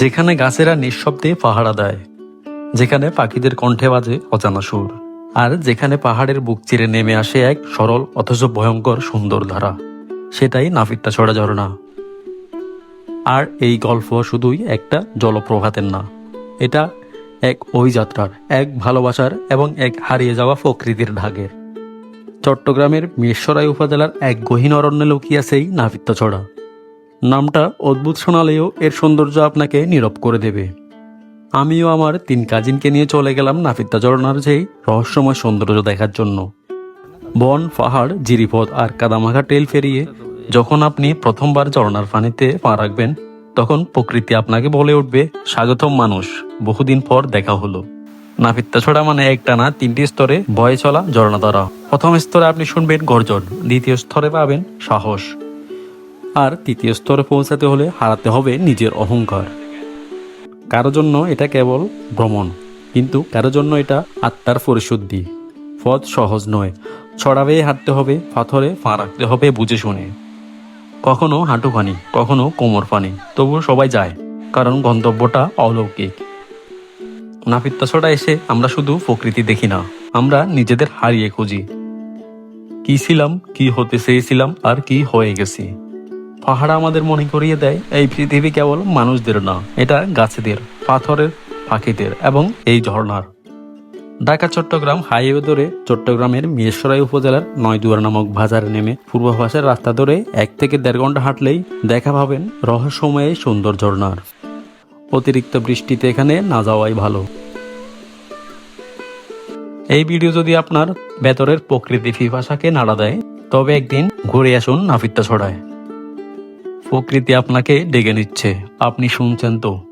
যেখানে গাছেরা নিঃশব্দে পাহারা দেয়, যেখানে পাখিদের কণ্ঠে বাজে অজানা সুর, আর যেখানে পাহাড়ের বুক চিরে নেমে আসে এক সরল অথচ ভয়ঙ্কর সুন্দর ধারা। সেটাই নাফিটটা ছড়া ঝরনা। আর এই গল্প শুধুই একটা জলপ্রভাতের না, এটা এক ওই যাত্রার, এক ভালোবাসার এবং এক হারিয়ে যাওয়া প্রকৃতির ঢাকের চট্টগ্রামের মিরসরাই উপজেলার এক গহীন অরণ্যে লুকিয়ে আছে এই নাফিত্তছড়া নামটা অদ্ভুত শোনালেও এর সৌন্দর্য আপনাকে নীরব করে দেবে। আমিও আমার তিন কাজিনকে নিয়ে চলে গেলাম নাফিত্তা ঝরনার যেই রহস্যময় সৌন্দর্য দেখার জন্য। বন, পাহাড়, জিরিপথ আর কাদামাখা টেল ফেরিয়ে যখন আপনি প্রথমবার ঝর্ণার পানিতে পা রাখবেন, তখন প্রকৃতি আপনাকে বলে উঠবে, স্বাগতম মানুষ, বহুদিন পর দেখা হলো। নাফিত্তা ছড়া মানে একটা না তিনটি স্তরে বয়ে চলা ঝর্ণা প্রথম স্তরে আপনি শুনবেন গর্জন, দ্বিতীয় স্তরে পাবেন সাহস। আর তৃতীয় স্তরে পৌঁছাতে হলে হারাতে হবে নিজের অহংকার। কারও জন্য এটা কেবল ভ্রমণ, কিন্তু কারও জন্য এটা আত্মার পরিশুদ্ধি। পথ সহজ নয় ছড়া বেয়ে হাঁটতে হবে, পাথরে পা রাখতে হবে বুঝে শুনে। কখনো হাঁটু পানি, কখনো কোমর পানি, তবুও সবাই যায়, কারণ গন্তব্যটা অলৌকিক। নাফিত্তাছড়া এসে আমরা শুধু প্রকৃতি দেখি না, আমরা নিজেদের হারিয়ে খুঁজি। কি ছিলাম, কি হতে চেয়েছিলাম, আর কি হয়ে গেছি। পাহাড় আমাদের মনে করিয়ে দেয়, এই পৃথিবী কেবল মানুষদের না, এটা গাছেদের, পাথরের, পাখিদের এবং এই ঝর্ণার। ঢাকা, চট্টগ্রাম হাইওয়ে ধরে চট্টগ্রামের মিরসরাই উপজেলার নয়দুয়ার নামক বাজারে নেমে পূর্ব পাশের রাস্তা ধরে এক থেকে দেড় ঘণ্টা হাঁটলেই দেখা পাবেন রহস্যময় সুন্দর ঝর্ণার। অতিরিক্ত বৃষ্টিতে এখানে না যাওয়াই ভালো। এই ভিডিও যদি আপনার ভেতরের প্রকৃতি ফিফাসাকে নাড়া দেয়, তবে একদিন ঘুরে আসুন নাফিত্তা ছড়ায়। প্রকৃতি আপনাকে ডেকে নিচ্ছে। আপনি শুনছেন তো?